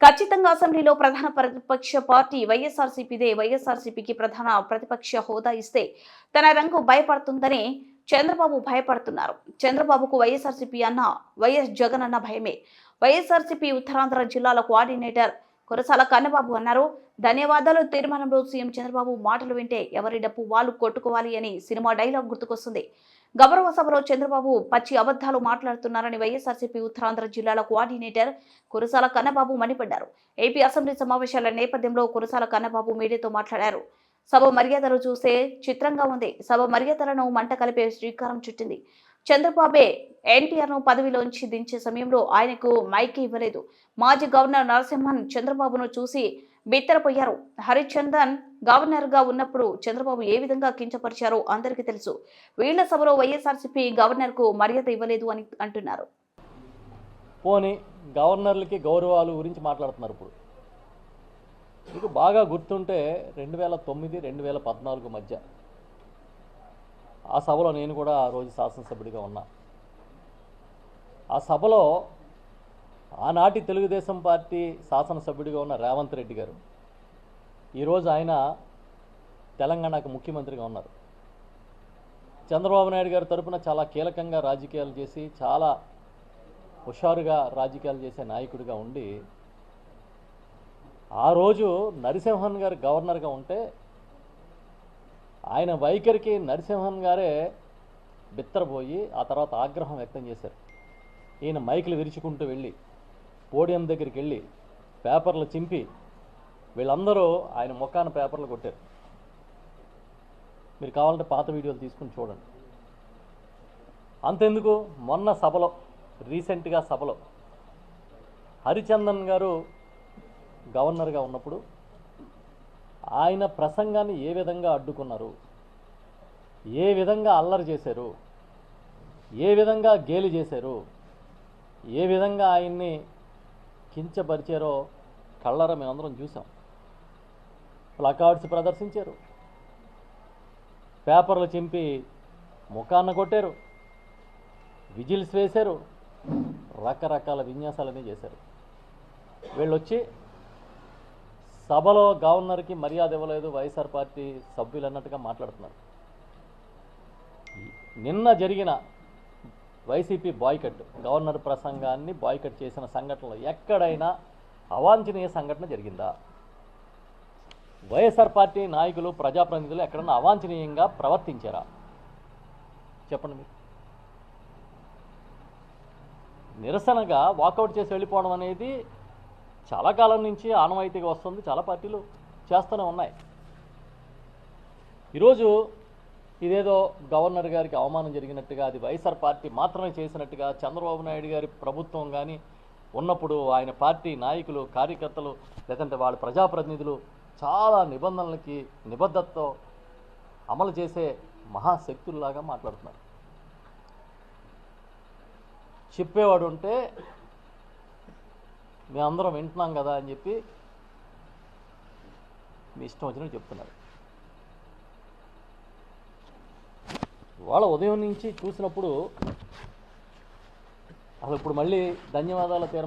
ఖచ్చితంగా అసెంబ్లీలో ప్రధాన ప్రతిపక్ష పార్టీ వైఎస్ఆర్సీపీదే వైఎస్ఆర్సీపీకి ప్రధాన ప్రతిపక్ష హోదా ఇస్తే తన రంగు భయపడుతుందని చంద్రబాబు భయపడుతున్నారు. చంద్రబాబుకు వైఎస్ఆర్సీపీ అన్న వైఎస్ జగన్ అన్న భయమే. వైఎస్ఆర్సీపీ ఉత్తరాంధ్ర జిల్లాల కోఆర్డినేటర్ కురసాల కన్నబాబు అన్నారు ధన్యవాదాలు. తీర్మానంలో సీఎం చంద్రబాబు మాటలు వింటే ఎవరి డప్పు వాళ్ళు కొట్టుకోవాలి అని సినిమా డైలాగ్ గుర్తుకొస్తుంది. గౌరవ సభలో చంద్రబాబు పచ్చి అబద్ధాలు మాట్లాడుతున్నారని వైఎస్ఆర్సీపీ ఉత్తరాంధ్ర జిల్లాల కోఆర్డినేటర్ కురసాల కన్నబాబు మండిపడ్డారు. ఏపీ అసెంబ్లీ సమావేశాల నేపథ్యంలో కురసాల కన్నబాబు మీడియాతో మాట్లాడారు. సభ మర్యాదలు చూస్తే చిత్రంగా ఉంది. సభ మర్యాదలను మంట కలిపే శ్రీకారం చుట్టింది. చంద్రబాబే ఎన్టీఆర్ను పదవిలోంచి దించే సమయంలో ఆయనకు మైక్ ఇవ్వలేదు. మాజీ గవర్నర్ నరసింహన్ చంద్రబాబును చూసి బిత్తరపోయారు. హరిచందన్ గవర్నర్గా ఉన్నప్పుడు చంద్రబాబు ఏ విధంగా కించపరిచారో అందరికీ తెలుసు. వీళ్ళ సభలో వైఎస్ఆర్సీపీ గవర్నర్కు మర్యాద ఇవ్వలేదు అని అంటున్నారు. పోని గవర్నర్లకి గౌరవాలు గురించి మాట్లాడుతున్నారు ఇప్పుడు. మీకు బాగా గుర్తుంటే రెండు వేల తొమ్మిది రెండు వేల పద్నాలుగు మధ్య ఆ సభలో నేను కూడా ఆ రోజు శాసనసభ్యుడిగా ఉన్నా. ఆ సభలో ఆనాటి తెలుగుదేశం పార్టీ శాసనసభ్యుడిగా ఉన్న రేవంత్ రెడ్డి గారు ఈరోజు ఆయన తెలంగాణకు ముఖ్యమంత్రిగా ఉన్నారు. చంద్రబాబు నాయుడు గారి తరపున చాలా కీలకంగా రాజకీయాలు చేసి చాలా హుషారుగా రాజకీయాలు చేసే నాయకుడిగా ఉండి ఆ రోజు నరసింహన్ గారు గవర్నర్గా ఉంటే ఆయన వైఖరికి నరసింహన్ గారే బిత్తరపోయి ఆ తర్వాత ఆగ్రహం వ్యక్తం చేశారు. ఈయన మైకులు విరుచుకుంటూ వెళ్ళి పోడియం దగ్గరికి వెళ్ళి పేపర్లు చింపి వీళ్ళందరూ ఆయన ముఖాన పేపర్లు కొట్టారు. మీరు కావాలంటే పాత వీడియోలు తీసుకుని చూడండి. అంతెందుకు? మొన్న సభలో రీసెంట్గా సభలో హరిచందన్ గారు గవర్నర్గా ఉన్నప్పుడు ఆయన ప్రసంగాన్ని ఏ విధంగా అడ్డుకున్నారు? ఏ విధంగా అల్లరి చేశారు? ఏ విధంగా గేలి చేశారు? ఏ విధంగా ఆయన్ని కించపరిచారో కళ్ళర మేమందరం చూసాం. ప్లకార్డ్స్ ప్రదర్శించారు. పేపర్లు చింపి ముఖాన్న కొట్టారు. విజిల్స్ వేశారు. రకరకాల విన్యాసాలన్నీ చేశారు. వీళ్ళొచ్చి సభలో గవర్నర్కి మర్యాద ఇవ్వలేదు వైఎస్ఆర్ పార్టీ సభ్యులు అన్నట్టుగా మాట్లాడుతున్నారు. నిన్న జరిగిన వైసీపీ బాయ్కట్ గవర్నర్ ప్రసంగాన్ని బాయ్కట్ చేసిన సంఘటనలో ఎక్కడైనా అవాంఛనీయ సంఘటన జరిగిందా? వైఎస్ఆర్ పార్టీ నాయకులు ప్రజాప్రతినిధులు ఎక్కడన్నా అవాంఛనీయంగా ప్రవర్తించారా? చెప్పండి మీరు. నిరసనగా వాకౌట్ చేసి వెళ్ళిపోవడం అనేది చాలా కాలం నుంచి ఆనవాయితీగా వస్తుంది. చాలా పార్టీలు చేస్తూనే ఉన్నాయి. ఈరోజు ఇదేదో గవర్నర్ గారికి అవమానం జరిగినట్టుగా అది వైఎస్ఆర్ పార్టీ మాత్రమే చేసినట్టుగా చంద్రబాబు నాయుడు గారి ప్రభుత్వం కానీ ఉన్నప్పుడు ఆయన పార్టీ నాయకులు కార్యకర్తలు లేదంటే వాళ్ళ ప్రజాప్రతినిధులు చాలా నిబంధనలకి నిబద్ధతతో అమలు చేసే మహాశక్తుల్లాగా మాట్లాడుతున్నారు. చెప్పేవాడు ఉంటే మేమందరం వింటున్నాం కదా అని చెప్పి మీ ఇష్టం వచ్చినట్టు చెప్తున్నారు. వాళ్ళ ఉదయం నుంచి చూసినప్పుడు అసలు ఇప్పుడు మళ్ళీ ధన్యవాదాల తీరం